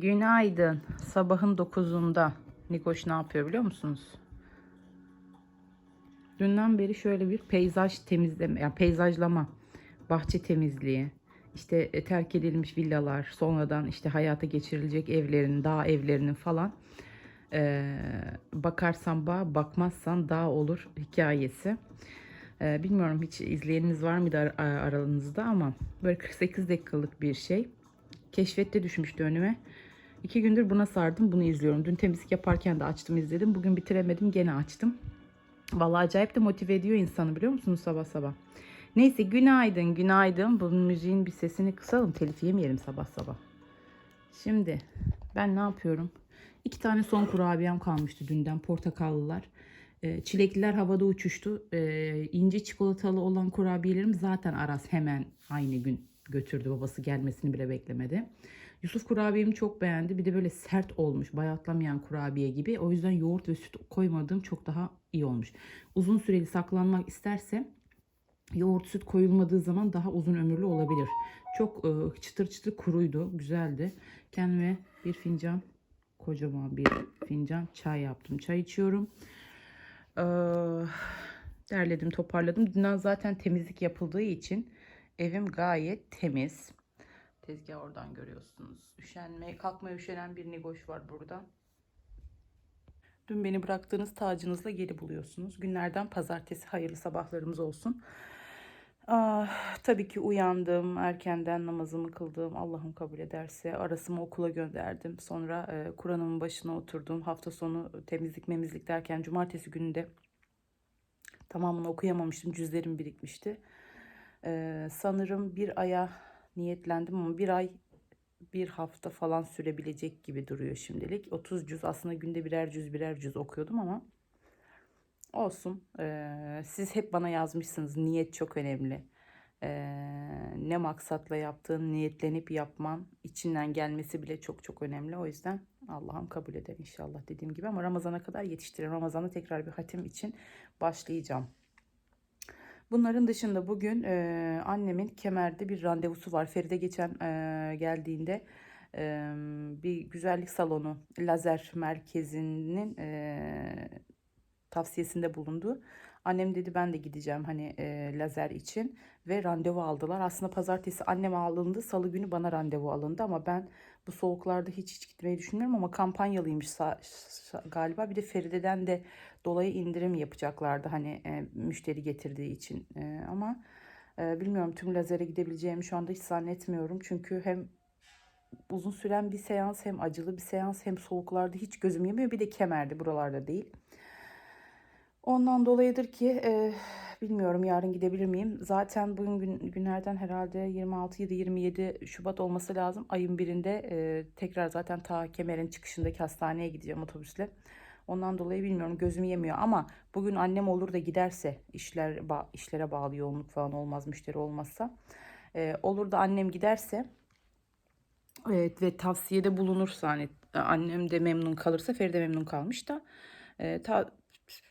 Günaydın. Sabahın 9'unda Nikoş ne yapıyor biliyor musunuz? Dünden beri şöyle bir peyzaj temizleme, yani peyzajlama, bahçe temizliği, işte e, terk edilmiş villalar, sonradan işte hayata geçirilecek evlerin, dağ evlerinin falan eee, bakarsan bağ, bakmazsan dağ olur hikayesi. Eee, bilmiyorum hiç izleyeniniz var mıydı ar- ar- aranızda ama böyle 48 dakikalık bir şey. Keşfette düşmüştü önüme. İki gündür buna sardım. Bunu izliyorum. Dün temizlik yaparken de açtım izledim. Bugün bitiremedim. Gene açtım. Vallahi acayip de motive ediyor insanı biliyor musunuz sabah sabah. Neyse günaydın günaydın. Bunun müziğin bir sesini kısalım. Telif yemeyelim sabah sabah. Şimdi ben ne yapıyorum? İki tane son kurabiyem kalmıştı dünden portakallılar. Ee, çilekliler havada uçuştu. Ee, ince çikolatalı olan kurabiyelerim zaten Aras hemen aynı gün götürdü. Babası gelmesini bile beklemedi. Yusuf kurabiyemi çok beğendi. Bir de böyle sert olmuş, bayatlamayan kurabiye gibi. O yüzden yoğurt ve süt koymadığım çok daha iyi olmuş. Uzun süreli saklanmak isterse yoğurt süt koyulmadığı zaman daha uzun ömürlü olabilir. Çok e, çıtır çıtır kuruydu, güzeldi. Kendime bir fincan, kocaman bir fincan çay yaptım. Çay içiyorum. Ee, derledim, toparladım. Dünden zaten temizlik yapıldığı için evim gayet temiz. Tezgah oradan görüyorsunuz. Üşenmeye, kalkmaya üşenen bir nigoş var burada. Dün beni bıraktığınız tacınızla geri buluyorsunuz. Günlerden pazartesi hayırlı sabahlarımız olsun. Ah, tabii ki uyandım, erkenden namazımı kıldım. Allah'ım kabul ederse arasımı okula gönderdim. Sonra e, Kur'an'ımın başına oturdum. Hafta sonu temizlik memizlik derken cumartesi günü de tamamını okuyamamıştım. Cüzlerim birikmişti. Ee, sanırım bir aya niyetlendim ama bir ay bir hafta falan sürebilecek gibi duruyor şimdilik. 30 cüz aslında günde birer cüz birer cüz okuyordum ama olsun. Ee, siz hep bana yazmışsınız niyet çok önemli. Ee, ne maksatla yaptığın niyetlenip yapman içinden gelmesi bile çok çok önemli. O yüzden Allah'ım kabul eder inşallah dediğim gibi ama Ramazan'a kadar yetiştirin. Ramazan'a tekrar bir hatim için başlayacağım. Bunların dışında bugün e, annemin kemerde bir randevusu var. Feride geçen e, geldiğinde e, bir güzellik salonu lazer merkezinin e, tavsiyesinde bulundu. Annem dedi ben de gideceğim hani e, lazer için ve randevu aldılar. Aslında pazartesi annem alındı, salı günü bana randevu alındı ama ben bu soğuklarda hiç hiç gitmeyi düşünmüyorum ama kampanyalıymış galiba. Bir de Feride'den de dolayı indirim yapacaklardı hani e, müşteri getirdiği için E, ama e, bilmiyorum tüm lazere gidebileceğimi şu anda hiç zannetmiyorum. Çünkü hem uzun süren bir seans hem acılı bir seans hem soğuklarda hiç gözüm yemiyor bir de kemerde buralarda değil. Ondan dolayıdır ki e, bilmiyorum yarın gidebilir miyim. Zaten bugün gün, günlerden herhalde 26 ya da 27 Şubat olması lazım. Ayın birinde e, tekrar zaten ta Kemer'in çıkışındaki hastaneye gideceğim otobüsle. Ondan dolayı bilmiyorum gözüm yemiyor ama bugün annem olur da giderse işler ba- işlere bağlı yoğunluk falan olmaz müşteri olmazsa e, olur da annem giderse Evet ve tavsiyede bulunursa hani annem de memnun kalırsa Feride memnun kalmış da e, ta,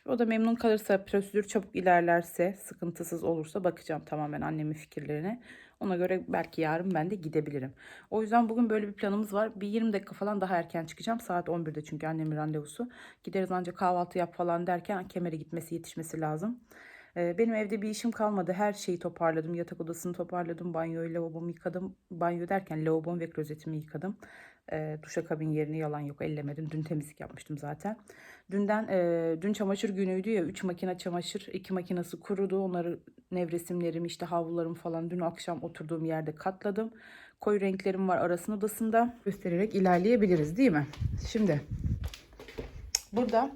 o da memnun kalırsa prosedür çabuk ilerlerse sıkıntısız olursa bakacağım tamamen annemin fikirlerine. Ona göre belki yarın ben de gidebilirim. O yüzden bugün böyle bir planımız var. Bir 20 dakika falan daha erken çıkacağım. Saat 11'de çünkü annemin randevusu. Gideriz ancak kahvaltı yap falan derken kemere gitmesi yetişmesi lazım. Ee, Benim evde bir işim kalmadı. Her şeyi toparladım. Yatak odasını toparladım. Banyoyu, lavabomu yıkadım. Banyo derken lavabomu ve klozetimi yıkadım. E, duşakabin yerini yalan yok ellemedim. Dün temizlik yapmıştım zaten. Dünden e, dün çamaşır günüydü ya 3 makine çamaşır, 2 makinesi kurudu. Onları nevresimlerimi işte havlularım falan dün akşam oturduğum yerde katladım. Koyu renklerim var arasın odasında. Göstererek ilerleyebiliriz değil mi? Şimdi burada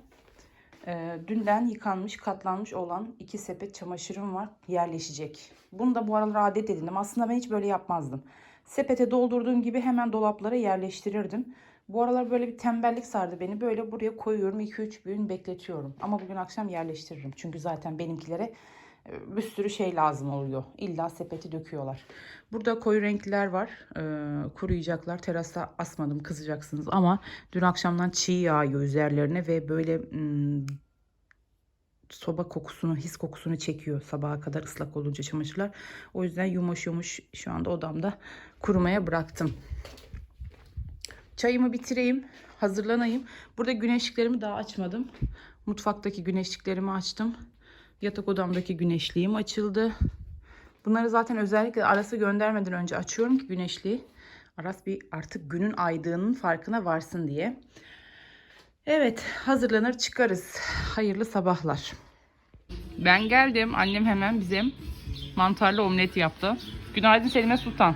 e, dünden yıkanmış, katlanmış olan iki sepet çamaşırım var. Yerleşecek. Bunu da bu aralar adet edindim. Aslında ben hiç böyle yapmazdım. Sepete doldurduğum gibi hemen dolaplara yerleştirirdim. Bu aralar böyle bir tembellik sardı beni. Böyle buraya koyuyorum. 2-3 gün bekletiyorum. Ama bugün akşam yerleştiririm. Çünkü zaten benimkilere e, bir sürü şey lazım oluyor. İlla sepeti döküyorlar. Burada koyu renkler var. Ee, kuruyacaklar. Terasta asmadım kızacaksınız. Ama dün akşamdan çiğ yağıyor üzerlerine ve böyle hmm, soba kokusunu, his kokusunu çekiyor sabaha kadar ıslak olunca çamaşırlar. O yüzden yumuş yumuş şu anda odamda kurumaya bıraktım. Çayımı bitireyim, hazırlanayım. Burada güneşliklerimi daha açmadım. Mutfaktaki güneşliklerimi açtım. Yatak odamdaki güneşliğim açıldı. Bunları zaten özellikle Aras'a göndermeden önce açıyorum ki güneşliği. Aras bir artık günün aydığının farkına varsın diye. Evet hazırlanır çıkarız. Hayırlı sabahlar. Ben geldim. Annem hemen bize mantarlı omlet yaptı. Günaydın Selime Sultan.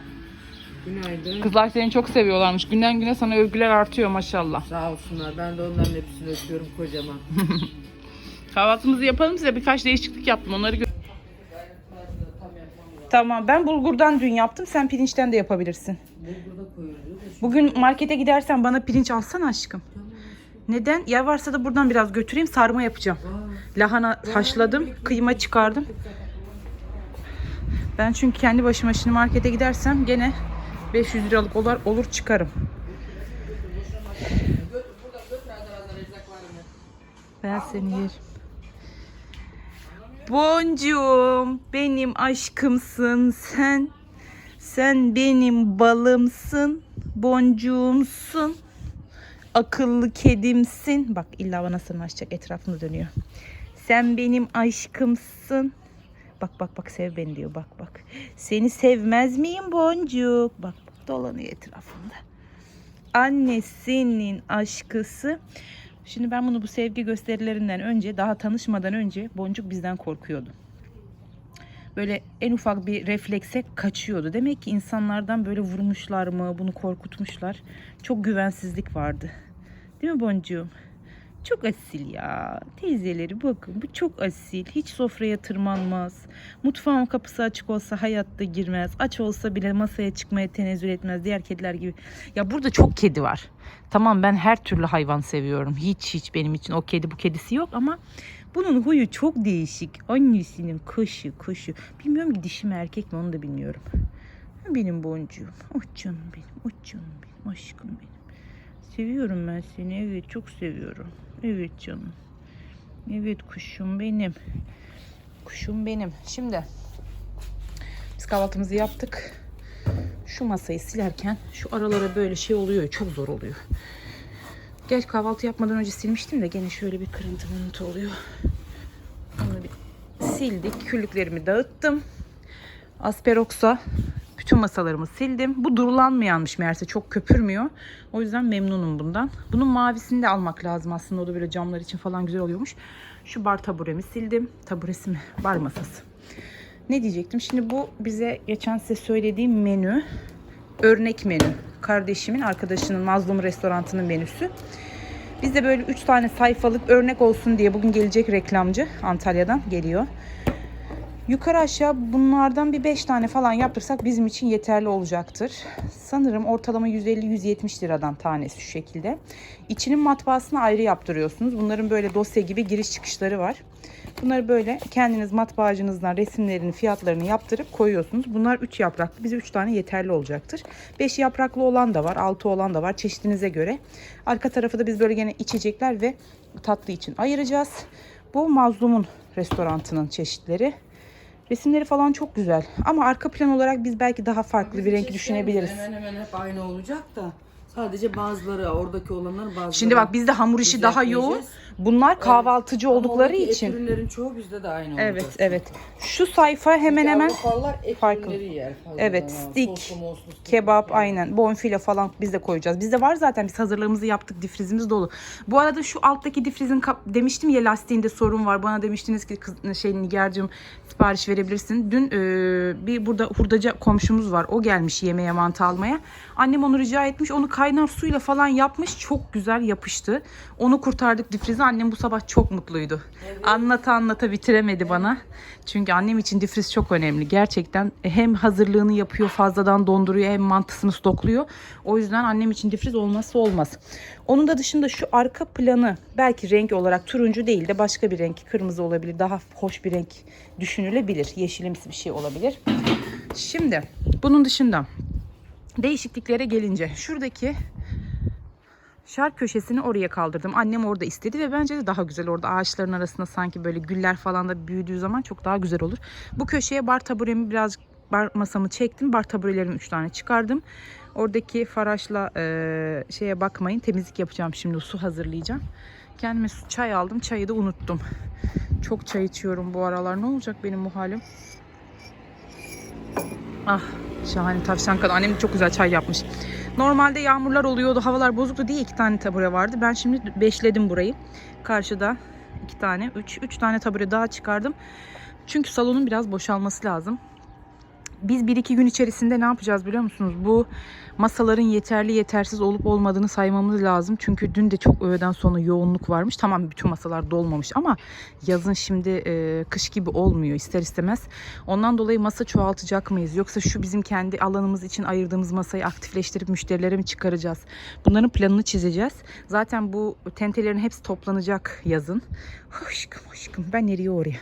Günaydın. Kızlar seni çok seviyorlarmış. Günden güne sana övgüler artıyor maşallah. Sağ olsunlar. Ben de onların hepsini öpüyorum kocaman. Kahvaltımızı yapalım size birkaç değişiklik yaptım. Onları gö- Tamam ben bulgurdan dün yaptım. Sen pirinçten de yapabilirsin. Burada koyuluyor da Bugün markete gidersen bana pirinç alsana aşkım. Neden? Yer varsa da buradan biraz götüreyim sarma yapacağım. Lahana haşladım, kıyma çıkardım. Ben çünkü kendi başıma şimdi markete gidersem gene 500 liralık olur, olur çıkarım. Ben seni yerim. Boncuğum, benim aşkımsın sen. Sen benim balımsın, boncuğumsun. Akıllı kedimsin. Bak illa bana sırnaşacak etrafında dönüyor. Sen benim aşkımsın. Bak bak bak sev beni diyor bak bak. Seni sevmez miyim boncuk? Bak dolanıyor etrafında. Annesinin aşkısı. Şimdi ben bunu bu sevgi gösterilerinden önce daha tanışmadan önce Boncuk bizden korkuyordu. Böyle en ufak bir reflekse kaçıyordu. Demek ki insanlardan böyle vurmuşlar mı, bunu korkutmuşlar. Çok güvensizlik vardı. Değil mi Boncuğum? Çok asil ya. Teyzeleri bakın bu çok asil. Hiç sofraya tırmanmaz. Mutfağın kapısı açık olsa hayatta girmez. Aç olsa bile masaya çıkmaya tenezzül etmez. Diğer kediler gibi. Ya burada çok kedi var. Tamam ben her türlü hayvan seviyorum. Hiç hiç benim için o kedi bu kedisi yok ama bunun huyu çok değişik. Annesinin kaşı kaşı. Bilmiyorum ki dişi mi erkek mi onu da bilmiyorum. Benim boncuğum. Oh canım benim. Oh canım benim. Aşkım benim. Seviyorum ben seni. Evet çok seviyorum. Evet canım. Evet kuşum benim. Kuşum benim. Şimdi biz kahvaltımızı yaptık. Şu masayı silerken şu aralara böyle şey oluyor. Çok zor oluyor. Geç kahvaltı yapmadan önce silmiştim de gene şöyle bir kırıntı mırıntı oluyor. Onu bir sildik. Küllüklerimi dağıttım. Asperox'a bütün masalarımı sildim. Bu durulanmayanmış meğerse çok köpürmüyor. O yüzden memnunum bundan. Bunun mavisini de almak lazım aslında. O da böyle camlar için falan güzel oluyormuş. Şu bar taburemi sildim. Taburesi mi? Bar masası. Ne diyecektim? Şimdi bu bize geçen size söylediğim menü. Örnek menü. Kardeşimin, arkadaşının Mazlum Restorantı'nın menüsü. Bizde böyle 3 tane sayfalık örnek olsun diye bugün gelecek reklamcı Antalya'dan geliyor. Yukarı aşağı bunlardan bir 5 tane falan yaptırsak bizim için yeterli olacaktır. Sanırım ortalama 150-170 liradan tanesi şu şekilde. İçinin matbaasını ayrı yaptırıyorsunuz. Bunların böyle dosya gibi giriş çıkışları var. Bunları böyle kendiniz matbaacınızdan resimlerini, fiyatlarını yaptırıp koyuyorsunuz. Bunlar 3 yapraklı. Bize 3 tane yeterli olacaktır. 5 yapraklı olan da var, 6 olan da var çeşidinize göre. Arka tarafı da biz böyle gene içecekler ve tatlı için ayıracağız. Bu Mazlum'un restorantının çeşitleri. Resimleri falan çok güzel. Ama arka plan olarak biz belki daha farklı bir renk düşünebiliriz. Hemen hemen hep aynı olacak da. Sadece bazıları oradaki olanlar bazıları. Şimdi bak bizde hamur işi daha yoğun. Bunlar kahvaltıcı Ama oldukları oradaki için. Et ürünlerin çoğu bizde de aynı Evet, olacak. evet. Şu sayfa hemen hemen Avrupalılar et farklı. ürünleri yer fazladan Evet, Soslu, moslu, stick kebap yani. aynen bonfile falan biz de koyacağız. Bizde var zaten biz hazırlığımızı yaptık difrizimiz dolu. Bu arada şu alttaki difrizin kap- demiştim ya lastiğinde sorun var. Bana demiştiniz ki kız, şey Nigar'cığım sipariş verebilirsin. Dün e, bir burada hurdacı komşumuz var. O gelmiş yemeğe mantı almaya. Annem onu rica etmiş. Onu kaynar suyla falan yapmış. Çok güzel yapıştı. Onu kurtardık difrizi. Annem bu sabah çok mutluydu. Anlata anlata bitiremedi bana. Çünkü annem için difriz çok önemli. Gerçekten hem hazırlığını yapıyor, fazladan donduruyor, hem mantısını stokluyor. O yüzden annem için difriz olmazsa olmaz. Onun da dışında şu arka planı belki renk olarak turuncu değil de başka bir renk, kırmızı olabilir. Daha hoş bir renk düşünülebilir. Yeşilimsi bir şey olabilir. Şimdi bunun dışında değişikliklere gelince şuradaki şark köşesini oraya kaldırdım. Annem orada istedi ve bence de daha güzel orada ağaçların arasında sanki böyle güller falan da büyüdüğü zaman çok daha güzel olur. Bu köşeye bar taburemi birazcık bar masamı çektim. Bar taburelerimi 3 tane çıkardım. Oradaki faraşla e, şeye bakmayın. Temizlik yapacağım şimdi. Su hazırlayacağım. Kendime su çay aldım. Çayı da unuttum. Çok çay içiyorum bu aralar. Ne olacak benim bu halim? Ah şahane tavşan kadar. Annem çok güzel çay yapmış. Normalde yağmurlar oluyordu. Havalar bozuktu diye iki tane tabure vardı. Ben şimdi beşledim burayı. Karşıda iki tane, üç, üç tane tabure daha çıkardım. Çünkü salonun biraz boşalması lazım. Biz bir iki gün içerisinde ne yapacağız biliyor musunuz? Bu masaların yeterli yetersiz olup olmadığını saymamız lazım. Çünkü dün de çok öğleden sonra yoğunluk varmış. Tamam bütün masalar dolmamış ama yazın şimdi e, kış gibi olmuyor ister istemez. Ondan dolayı masa çoğaltacak mıyız? Yoksa şu bizim kendi alanımız için ayırdığımız masayı aktifleştirip müşterilere mi çıkaracağız? Bunların planını çizeceğiz. Zaten bu tentelerin hepsi toplanacak yazın. Aşkım aşkım ben nereye oraya?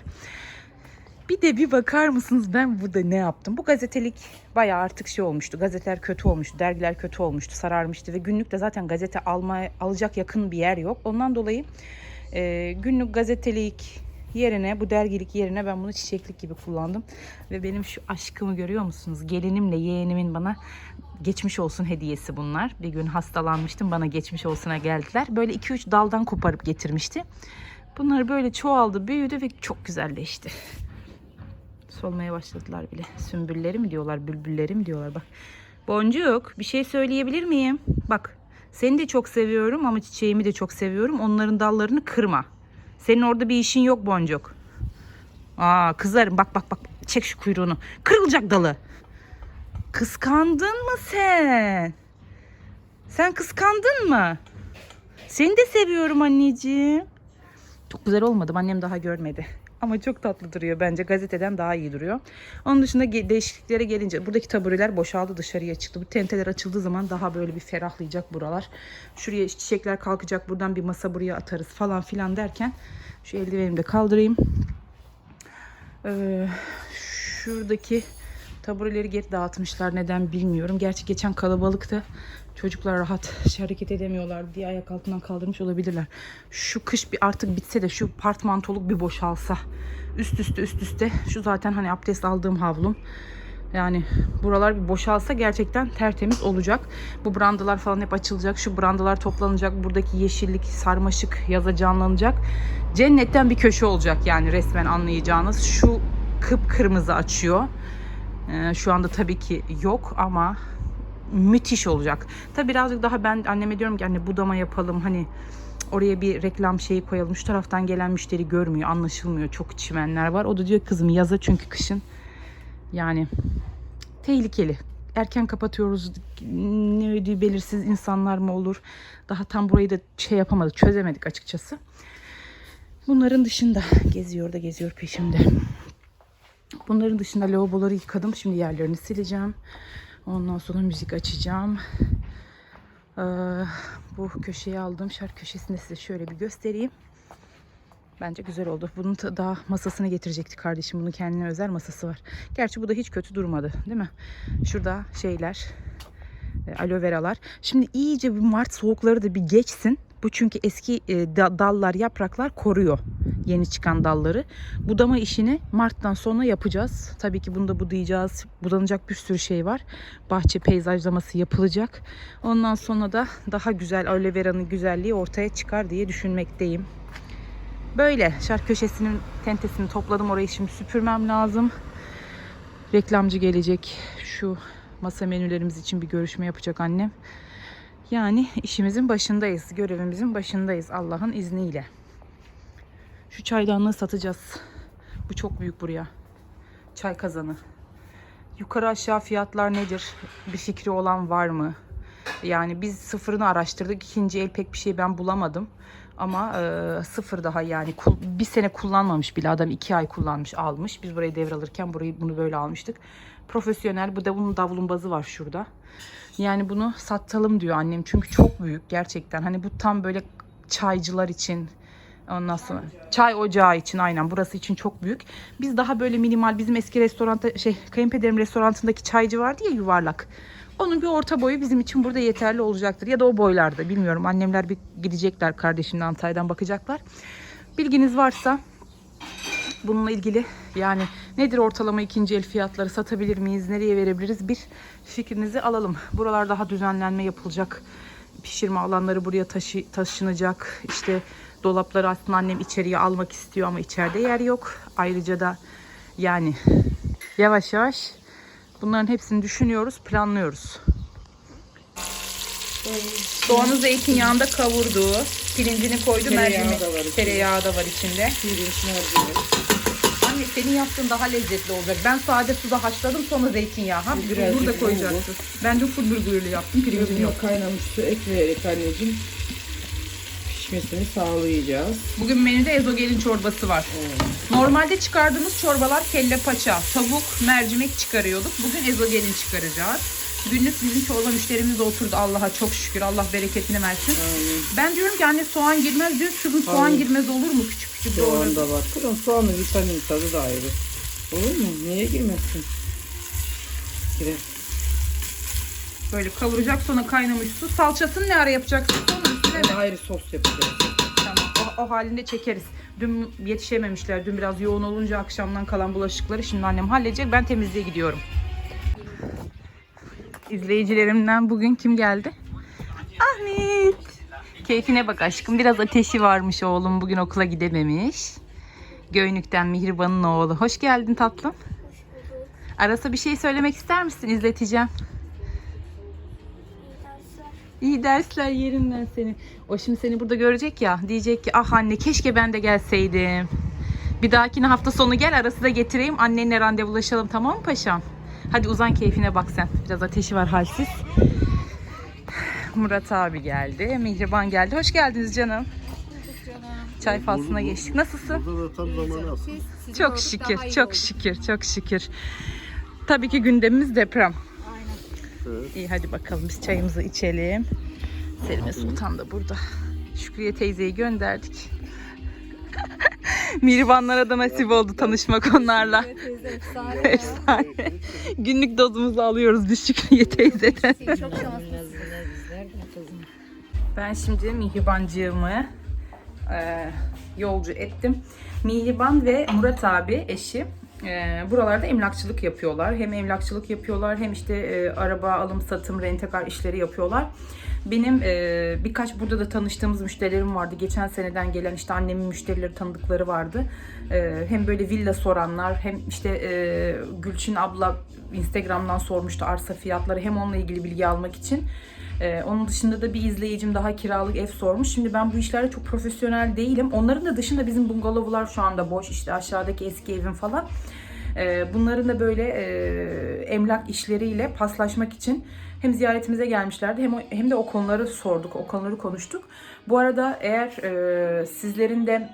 Bir de bir bakar mısınız ben burada ne yaptım? Bu gazetelik bayağı artık şey olmuştu. Gazeteler kötü olmuştu, dergiler kötü olmuştu, sararmıştı ve günlük de zaten gazete almaya alacak yakın bir yer yok. Ondan dolayı e, günlük gazetelik yerine bu dergilik yerine ben bunu çiçeklik gibi kullandım. Ve benim şu aşkımı görüyor musunuz? Gelinimle yeğenimin bana geçmiş olsun hediyesi bunlar. Bir gün hastalanmıştım bana geçmiş olsuna geldiler. Böyle 2-3 daldan koparıp getirmişti. Bunlar böyle çoğaldı, büyüdü ve çok güzelleşti solmaya başladılar bile. Sümbülleri mi diyorlar, bülbülleri mi diyorlar bak. Boncuk bir şey söyleyebilir miyim? Bak seni de çok seviyorum ama çiçeğimi de çok seviyorum. Onların dallarını kırma. Senin orada bir işin yok Boncuk. Aa kızarım bak bak bak çek şu kuyruğunu. Kırılacak dalı. Kıskandın mı sen? Sen kıskandın mı? Seni de seviyorum anneciğim. Çok güzel olmadı. Annem daha görmedi. Ama çok tatlı duruyor bence. Gazeteden daha iyi duruyor. Onun dışında değişikliklere gelince buradaki tabureler boşaldı dışarıya çıktı. Bu tenteler açıldığı zaman daha böyle bir ferahlayacak buralar. Şuraya çiçekler kalkacak. Buradan bir masa buraya atarız falan filan derken şu eldivenimi de kaldırayım. Ee, şuradaki tabureleri geri dağıtmışlar. Neden bilmiyorum. Gerçi geçen kalabalıktı. Çocuklar rahat şey hareket edemiyorlar diye ayak altından kaldırmış olabilirler. Şu kış bir artık bitse de şu partmantoluk bir boşalsa. Üst üste üst üste. Şu zaten hani abdest aldığım havlum. Yani buralar bir boşalsa gerçekten tertemiz olacak. Bu brandalar falan hep açılacak. Şu brandalar toplanacak. Buradaki yeşillik, sarmaşık yaza canlanacak. Cennetten bir köşe olacak yani resmen anlayacağınız. Şu kıpkırmızı açıyor. Ee, şu anda tabii ki yok ama müthiş olacak. Tabii birazcık daha ben anneme diyorum ki anne budama yapalım hani oraya bir reklam şeyi koyalım. Şu taraftan gelen müşteri görmüyor, anlaşılmıyor. Çok çimenler var. O da diyor kızım yaza çünkü kışın yani tehlikeli. Erken kapatıyoruz. Ne ödüğü belirsiz insanlar mı olur? Daha tam burayı da şey yapamadık, çözemedik açıkçası. Bunların dışında geziyor da geziyor peşimde. Bunların dışında lavaboları yıkadım. Şimdi yerlerini sileceğim. Ondan sonra müzik açacağım. Ee, bu köşeyi aldığım şark köşesini size şöyle bir göstereyim. Bence güzel oldu. Bunun daha masasını getirecekti kardeşim. Bunun kendine özel masası var. Gerçi bu da hiç kötü durmadı değil mi? Şurada şeyler, e, aloe veralar. Şimdi iyice bir Mart soğukları da bir geçsin. Bu çünkü eski e, da- dallar, yapraklar koruyor yeni çıkan dalları. Budama işini Mart'tan sonra yapacağız. Tabii ki bunda budayacağız. Budanacak bir sürü şey var. Bahçe peyzajlaması yapılacak. Ondan sonra da daha güzel aloe vera'nın güzelliği ortaya çıkar diye düşünmekteyim. Böyle şark köşesinin tentesini topladım. Orayı şimdi süpürmem lazım. Reklamcı gelecek. Şu masa menülerimiz için bir görüşme yapacak annem. Yani işimizin başındayız. Görevimizin başındayız Allah'ın izniyle. Şu çaydanlığı satacağız. Bu çok büyük buraya. Çay kazanı. Yukarı aşağı fiyatlar nedir? Bir fikri olan var mı? Yani biz sıfırını araştırdık. İkinci el pek bir şey ben bulamadım. Ama e, sıfır daha yani bir sene kullanmamış bile adam iki ay kullanmış almış. Biz burayı devralırken burayı bunu böyle almıştık. Profesyonel bu da bunun davlumbazı var şurada. Yani bunu satalım diyor annem çünkü çok büyük gerçekten. Hani bu tam böyle çaycılar için ondan sonra çay ocağı için aynen burası için çok büyük. Biz daha böyle minimal bizim eski restoranda şey kayınpederim restoranındaki çaycı vardı ya yuvarlak. Onun bir orta boyu bizim için burada yeterli olacaktır. Ya da o boylarda bilmiyorum. Annemler bir gidecekler kardeşimle Antalya'dan bakacaklar. Bilginiz varsa Bununla ilgili yani nedir ortalama ikinci el fiyatları satabilir miyiz? Nereye verebiliriz? Bir fikrinizi alalım. Buralar daha düzenlenme yapılacak. Pişirme alanları buraya taşı, taşınacak. İşte dolapları aslında annem içeriye almak istiyor ama içeride yer yok. Ayrıca da yani yavaş yavaş bunların hepsini düşünüyoruz, planlıyoruz. Soğanı zeytinyağında kavurdu. Pirincini koydu. Tereyağı mercimek- da var içinde. Tereyağı da var içinde. Pirinç mercimek. Anne senin yaptığın daha lezzetli olacak. Ben sade suda haşladım sonra zeytinyağı. Ha, Bu birazcık burada koyacaksın. Ben de burgerli yaptım. Pirincim yok. Yok kaynamış su ekleyerek anneciğim pişmesini sağlayacağız. Bugün menüde ezogelin çorbası var. Normalde çıkardığımız çorbalar kelle paça, tavuk, mercimek çıkarıyorduk. Bugün ezogelin çıkaracağız. Günlük bizim çorba müşterimiz oturdu. Allah'a çok şükür. Allah bereketini versin. Aynen. Ben diyorum ki anne soğan girmez diyor. Kızım soğan Aynen. girmez olur mu? Küçük küçük Soğan doğradım. da var. Kırın soğanın vitamin tadı da ayrı. Olur mu? Niye girmesin? Girer. Böyle kavuracak sonra kaynamış su. Salçasını ne ara yapacaksın? Sonra üstüne mi? Ayrı sos yapacağız. Tamam. O, o halinde çekeriz. Dün yetişememişler. Dün biraz yoğun olunca akşamdan kalan bulaşıkları şimdi annem halledecek. Ben temizliğe gidiyorum. İzleyicilerimden bugün kim geldi? Ahmet. Keyfine bak aşkım. Biraz ateşi varmış oğlum. Bugün okula gidememiş. Göynük'ten Mihriban'ın oğlu. Hoş geldin tatlım. Arasa bir şey söylemek ister misin? İzleteceğim. İyi dersler yerim ben seni. O şimdi seni burada görecek ya. Diyecek ki ah anne keşke ben de gelseydim. Bir dahakine hafta sonu gel arası da getireyim. Annenle randevulaşalım tamam mı paşam? Hadi uzan keyfine bak sen. Biraz ateşi var halsiz. Murat abi geldi. Mihriban geldi. Hoş geldiniz canım. Çay faslına geçtik. Nasılsın? Burada da tam zamanı aslında. Çok şükür, çok şükür, çok şükür. Tabii ki gündemimiz deprem. İyi hadi bakalım biz çayımızı içelim. Selime Sultan da burada. Şükriye teyzeyi gönderdik. Mihribanlara da nasip oldu tanışmak onlarla. Efsane. Günlük dozumuzu alıyoruz biz Şükriye teyzeden. Ben şimdi Mihribancığımı e, yolcu ettim. Mihriban ve Murat abi eşi e, buralarda emlakçılık yapıyorlar. Hem emlakçılık yapıyorlar hem işte e, araba alım satım rentekar işleri yapıyorlar. Benim e, birkaç burada da tanıştığımız müşterilerim vardı. Geçen seneden gelen işte annemin müşterileri tanıdıkları vardı. E, hem böyle villa soranlar hem işte e, Gülçin abla Instagram'dan sormuştu arsa fiyatları hem onunla ilgili bilgi almak için. Ee, onun dışında da bir izleyicim daha kiralık ev sormuş. Şimdi ben bu işlerde çok profesyonel değilim. Onların da dışında bizim bungalovlar şu anda boş. İşte aşağıdaki eski evim falan. Ee, bunların da böyle e, emlak işleriyle paslaşmak için hem ziyaretimize gelmişlerdi hem, hem de o konuları sorduk, o konuları konuştuk. Bu arada eğer e, sizlerin de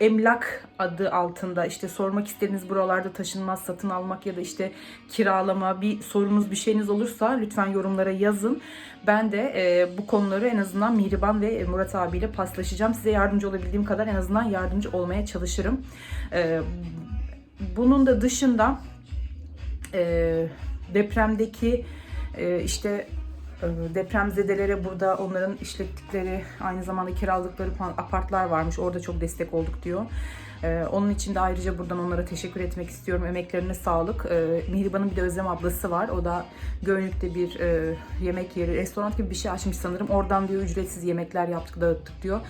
emlak adı altında işte sormak istediğiniz buralarda taşınmaz satın almak ya da işte kiralama bir sorunuz bir şeyiniz olursa lütfen yorumlara yazın. Ben de e, bu konuları en azından Mihriban ve Murat abiyle paslaşacağım. Size yardımcı olabildiğim kadar en azından yardımcı olmaya çalışırım. E, bunun da dışında e, depremdeki e, işte depremzedelere burada onların işlettikleri aynı zamanda kiraladıkları apartlar varmış. Orada çok destek olduk diyor. E, onun için de ayrıca buradan onlara teşekkür etmek istiyorum. Emeklerine sağlık. E, Mihriban'ın bir de Özlem ablası var. O da Gönlük'te bir e, yemek yeri, restoran gibi bir şey açmış sanırım. Oradan diyor ücretsiz yemekler yaptık, dağıttık diyor.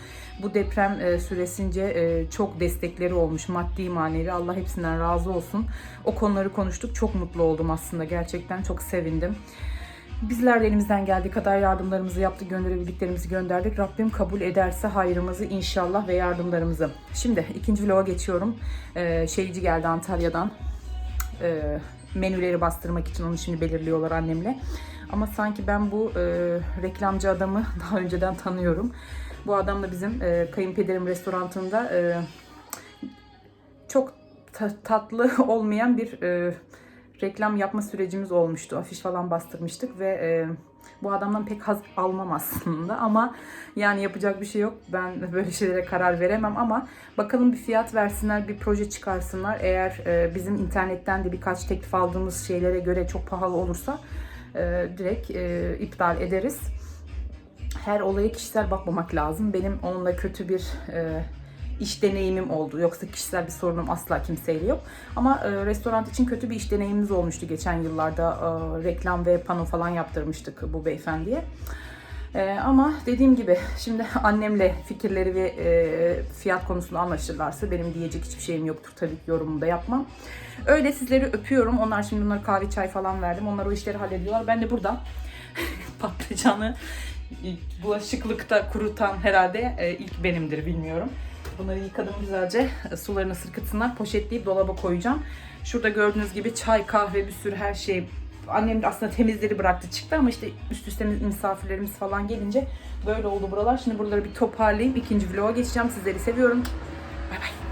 Bu deprem e, süresince e, çok destekleri olmuş maddi manevi. Allah hepsinden razı olsun. O konuları konuştuk. Çok mutlu oldum aslında. Gerçekten çok sevindim. Bizler de elimizden geldiği kadar yardımlarımızı yaptık, gönderebildiklerimizi gönderdik. Rabbim kabul ederse hayrımızı inşallah ve yardımlarımızı. Şimdi ikinci vloga geçiyorum. Ee, şeyci geldi Antalya'dan. Ee, menüleri bastırmak için onu şimdi belirliyorlar annemle. Ama sanki ben bu e, reklamcı adamı daha önceden tanıyorum. Bu adam da bizim e, kayınpederim restorantında e, çok ta- tatlı olmayan bir e, reklam yapma sürecimiz olmuştu. Afiş falan bastırmıştık ve e, bu adamdan pek haz almam aslında ama yani yapacak bir şey yok. Ben böyle şeylere karar veremem ama bakalım bir fiyat versinler, bir proje çıkarsınlar. Eğer e, bizim internetten de birkaç teklif aldığımız şeylere göre çok pahalı olursa e, direkt e, iptal ederiz. Her olaya kişisel bakmamak lazım. Benim onunla kötü bir e, iş deneyimim oldu. Yoksa kişisel bir sorunum asla kimseyle yok. Ama e, restoran için kötü bir iş deneyimimiz olmuştu geçen yıllarda. E, reklam ve pano falan yaptırmıştık bu beyefendiye. Ee, ama dediğim gibi şimdi annemle fikirleri ve e, fiyat konusunda anlaşırlarsa benim diyecek hiçbir şeyim yoktur tabii ki yorumumu da yapmam. Öyle sizleri öpüyorum. Onlar şimdi bunlara kahve çay falan verdim. Onlar o işleri hallediyorlar. Ben de burada patlıcanı bulaşıklıkta kurutan herhalde e, ilk benimdir bilmiyorum. Bunları yıkadım güzelce. E, Sularını sırkıtsınlar. Poşetleyip dolaba koyacağım. Şurada gördüğünüz gibi çay, kahve, bir sürü her şey. Annem aslında temizleri bıraktı çıktı ama işte üst üste misafirlerimiz falan gelince böyle oldu buralar. Şimdi buraları bir toparlayayım. ikinci vloga geçeceğim. Sizleri seviyorum. Bay bay.